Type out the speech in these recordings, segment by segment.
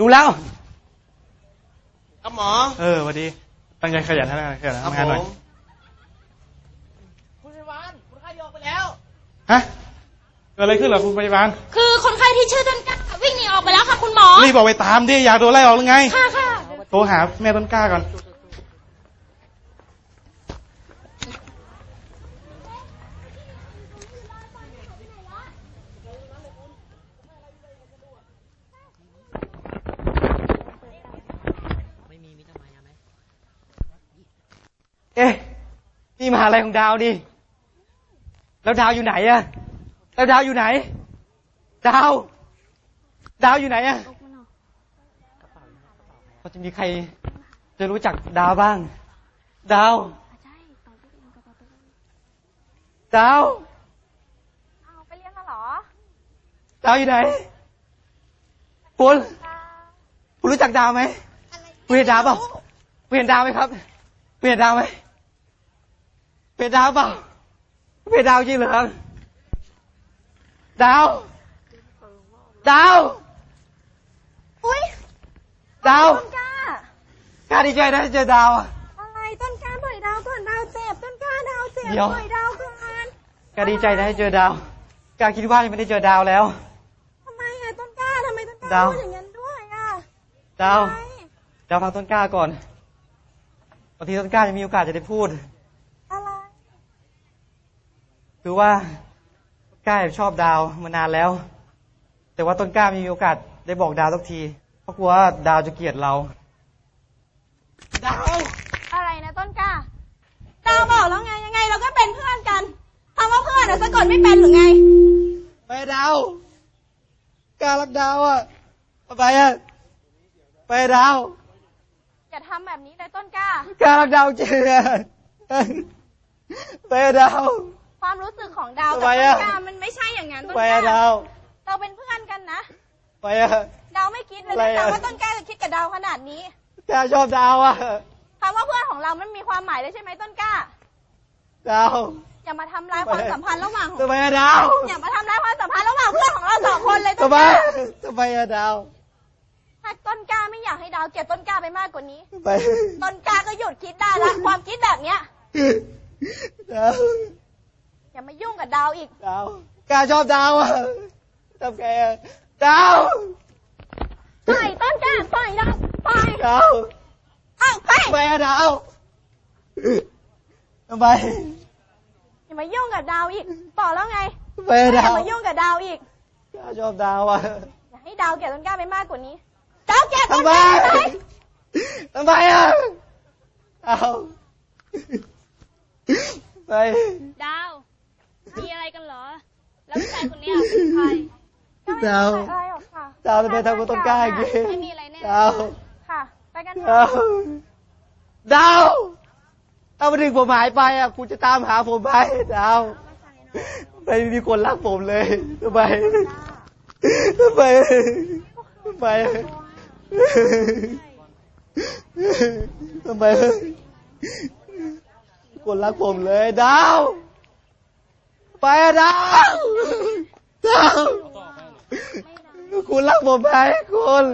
ดูแล้วครับหมอ เออสวัสดีตั้งใจขยันทำงานขยันครับทำงานหน่อยผมคุณพยาบาลคุณไข้ยออกไปแล้ว ฮะ เกิดอะไรขึ้นเหรอคุณพยาบาล คือคนไข้ที่ชื่อต้นกล้าวิ่งหนีออกไปแล้วค่ะคุณหมอ รีบบอกไปตามดิอยากโดนไล่ออกหรือไง ค่ะค่ะโทรหาแม่ต้นกล้าก่อน เอ๊ะ นี่มหาลัยของดาวดิแล้วดาวอยู่ไหนอะแล้วดาวอยู่ไหน ดาว ดาวอยู่ไหนอะพอจะมีใครจะรู้จักดาวบ้าง ดาว ดาวเอาไปเรียนมาเหรอ ดาวอยู่ไหนคุณคุณรู้จักดาวไหมคุณเห็นดาวเปล่าคุณเห็นดาวไหมครับคุณเห็นดาวไหมคุณ เห็นดาวเปล่าคุณเห็นดาวจริงเหรอครับดาว ดาว อุ้ยดาวต้นกล้ากล้าดีใจนะที่เจอดาวอะอะไรต้นกล้าปล่อยดาวก่อนดาวเจ็บต้นกล้าดาวเจ็บเดี๋ยว ปล่อยดาวก่อนกล้าดีใจนะที่เจอดาวกล้าคิดว่ายังไม่ได้เจอดาวแล้ว ทำไมอะต้นกล้าทำไมต้นกล้าดาว พูดอย่างนั้นด้วยอะดาว ทำไมดาวฟังต้นกล้าก่อนบางทีต้นกล้าจะมีโอกาสจะได้พูดอะไร คือว่าต้นกล้าชอบดาวมานานแล้ว แต่ว่าต้นกล้าไม่มีโอกาสได้บอกดาวสักที เพราะกลัวว่าดาวจะเกลียดเรา ดาว อะไรนะต้นกล้า ดาวบอกแล้วไงยังไงเราก็เป็นเพื่อนกันคำว่าเพื่อนอะสะกดไม่เป็นหรือไง ไปดาวกล้ารักดาวอะไปอะไปดาว อย่าทำแบบนี้เลยต้นกล้ากล้ารักดาวจริงอะไปดาว ความรู้สึกของดาวกับทำไมต้อะ นกล้ามันไม่ใช่อย่างนั้นต้นไปกล้าอะดาวเราเป็นเพื่อนกันนะ ไปอะดาวไม่คิดเลยอะไรนะอะว่าต้นกล้าจะคิดกับดาวขนาดนี้กล้าชอบดาวอะคำว่าเพื่อนของเรามันมีความหมายเลยใช่ไหมต้นกล้า ดาวอย่ามาทำร้ายความสัมพันธ์ระหว่างของทำไมอะดาวอย่ามาทำร้ายความสัมพันธ์ระหว่างเพื่อนของเราสองคนเลยต้ทำนไมกล้าทำไมอะดาวถ้าต้นกล้าไม่อยากให้ดาวเกลียดต้นกล้าไปมากกว่านี้ ไปต้นกล้าก็หยุดคิดได้ละความคิดแบบเนี้ย ดาว อย่ามายุ่งกับดาวอีก ดาวกล้าชอบดาวอะทำไงอะดาวปล่อยต้นกล้าปล่อยดาวปล่อยดาวเอาไปทำไมอะดาวทำไมอย่ามายุ่งกับดาวอีกบอกแล้วไงทำไมอะอย่าดาวมายุ่งกับดาวอีกกล้าชอบดาวอะอย่าให้ดาวเกลียดต้นกล้าไปมากกว่านี้ ดาวเกลียดต้นทำไมกล้าไหมทำไมอะเอาไป ดาว มีอะไรกันเหรอ แล้วผู้ชายคนเนี้ยเป็นใคร ดาวไม่มีอะไรหรอกค่ะดาวทำไมทำกับต้นกล้าอย่างงี้ไม่มีอะไรแน่ดาวค่ะ ไปกันเถดาอะวดาวถ้ามาถึงผมหายไปอะคุณจะตามหาผมไหมดาวไม่มีคนรักผมเลยทำไมทำไมทำไมทำไมคนรักผมเลย ดาว ไปอะดาวดาวคุณรักผมไหมคุณ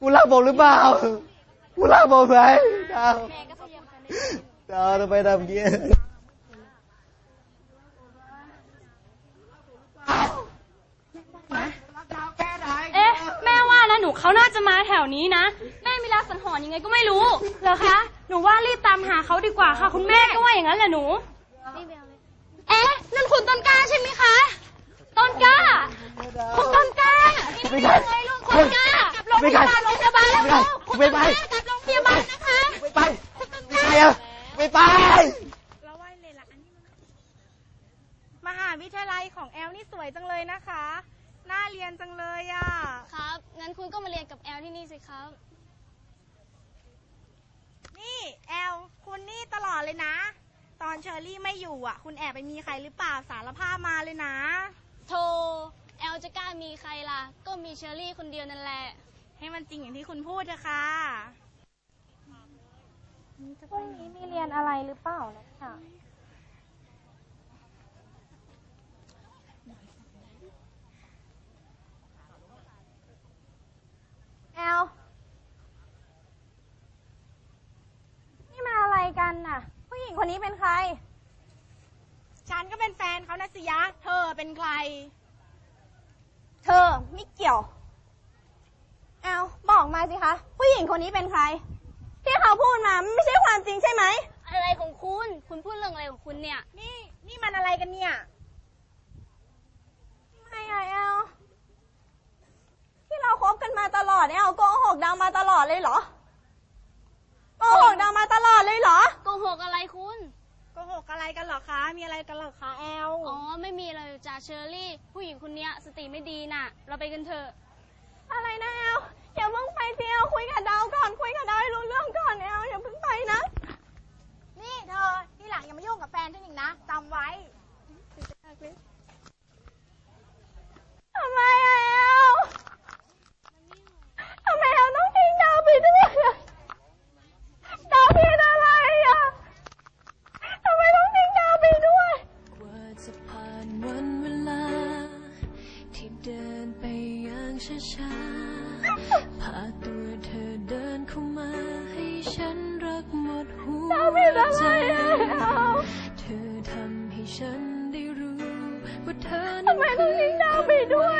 คุณรักผมหรือเปล่าคุณรักผมไหมดาวดาวทำไมทำอย่างนี้เอ๊ะแม่ว่านะหนูเขาน่าจะมาแถวนี้นะ แม่มีลาสังหรณ์ยังไงก็ไม่รู้เหรอคะ หนูว่ารีบตามหาเขาดีกว่าค่ะ คุณแม่ก็ว่าอย่างนั้นแหละหนูเอ๊ะ นั่นคุณต้นกล้าใช่ไหมคะ ต้นกล้า คุณต้นกล้าไม่ใช่ยังไงลูกคุณกล้ากลับโรงพยาบาลโรงพยาบาลแล้วไม่ลูกคุณไม่ไปกลับโรงพยาบาลนะคะไม่ไปไม่ไปอะไม่ไปมหาวิทยาลัยของแอลนี่สวยจังเลยนะคะ น่าเรียนจังเลยอะ่ะ ครับ งั้นคุณก็มาเรียนกับแอลที่นี่สิครับ นี่แอลคุณนี่ตลอดเลยนะ ตอนเชอรี่ไม่อยู่อะ คุณแอบไปมีใครหรือเปล่าสารภาพมาเลยนะ โธ่แอลจะกล้ามีใครล่ะ ก็มีเชอรี่คนเดียวนั่นแหละ ให้มันจริงอย่างที่คุณพูดเถอะค่ะพรุ่งนี้มีเรียนอะไรหรือเปล่านะคะ ญิงคนนี้เป็นใคร ฉันก็เป็นแฟนเขานะสิยะ เธอเป็นใคร เธอไม่เกี่ยว เอาบอกมาสิคะ ผู้หญิงคนนี้เป็นใคร ที่เขาพูดมามันไม่ใช่ความจริงใช่ไหม อะไรของคุณ คุณพูดเรื่องอะไรของคุณเนี่ย นี่นี่มันอะไรกันเนี่ย ไม่อะแอลที่เราคบกันมาตลอดแอลโกหกดาวมาตลอดเลยเหรอ โกหกดาวมาตลอดเลยเหรอ โกหกอะไรคุณ โกหกอะไรกันเหรอคะ มีอะไรกันเหรอคะแอล อ๋อ ไม่มีอะไรจ้าเชอรี่ ผู้หญิงคนเนี้ยสติไม่ดีน่ะ เราไปกันเถอะ อะไรนะแอลอย่าเพิ่งไปสิแอลคุยกับดาวก่อน คุยกับดาวให้รู้เรื่องก่อนแอลอย่าเพิ่งไปนะ นี่เธอที่หลังอย่ามายุ่งกับแฟนฉันอีกนะจำไว้ อทำไม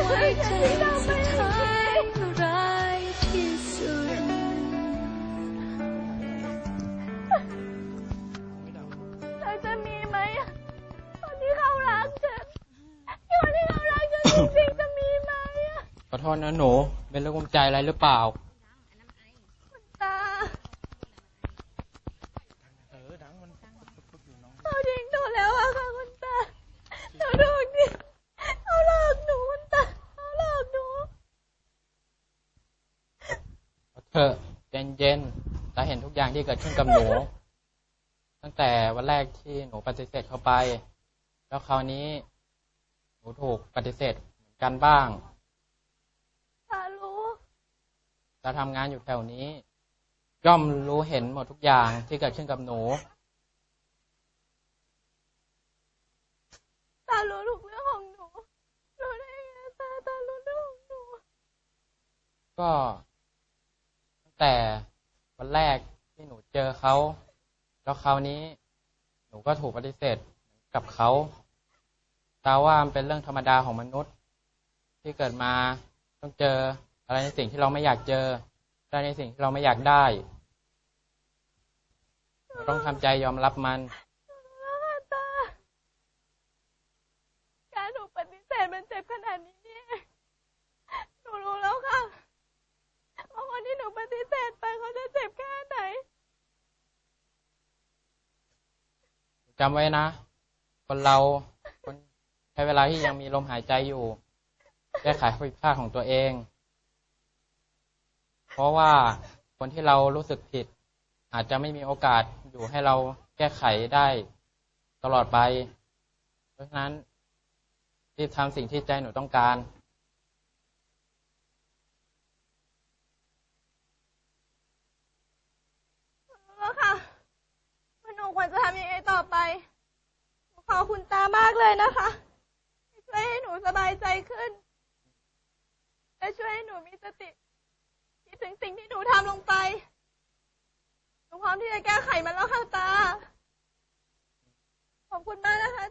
คนที่ไว้ใจสุดท้ายร้ายที่สุด เธอจะมีไหมอะคนที่เขารักฉันคนที่เขารักฉันจริงๆจะมีไหม ขอโทษนะหนู เป็นเรื่องกลุ้มใจอะไรหรือเปล่า ตาเขาทิ้งหนูแล้วอะค่ะคุณตาหนูถูกดิเขาหลอกหนูคุณตาเขาหลอกหนู เธอเย็นเย็นๆตาเห็นทุกอย่างที่เกิดขึ้นกับหนู ตั้งแต่วันแรกที่หนูปฏิเสธเข้าไป แล้วคราวนี้ หนูถูกปฏิเสธเหมือนกันบ้างตารู้ตาทำงานอยู่แถวนี้ ย่อมรู้เห็นหมดทุกอย่างที่เกิดขึ้นกับหนูตารู้ทุกเรื่องของหนูรู้ได้ไงตาตารู้เรื่องของหนู ก็ตั้ง แต่วันแรกที่หนูเจอเขา แล้วคราวนี้หนูก็ถูกปฏิเสธกับเขาตาว่ามันเป็นเรื่องธรรมดาของมนุษย์ ที่เกิดมาต้องเจออะไรในสิ่งที่เราไม่อยากเจอ ได้ในสิ่งที่เราไม่อยากได้ ต้องทำใจยอมรับมัน แล้วค่ะตา การถูกปฏิเสธมันเจ็บขนาดนี้นี่เองหนูรู้แล้วค่ะว่าคนที่หนูปฏิเสธไปเขาจะเจ็บแค่ไหน จำไว้นะ คนเราคนใช้เวลาที่ยังมีลมหายใจอยู่ แก้ไขข้อผิดพลาดของตัวเอง เพราะว่าคนที่เรารู้สึกผิด อาจจะไม่มีโอกาสอยู่ให้เราแก้ไขได้ตลอดไป เพราะฉะนั้นรีบทำสิ่งที่ใจหนูต้องการ รู้แล้วค่ะว่าหนูควรจะทำยังไงต่อไปหนูขอบคุณตามากเลยนะคะช่วยให้หนูสบายใจขึ้น และช่วยให้หนูมีสติคิดถึงสิ่งที่หนูทำลงไปหนูพร้อมที่จะแก้ไขมันแล้วค่ะตา ขอบคุณมากนะคะ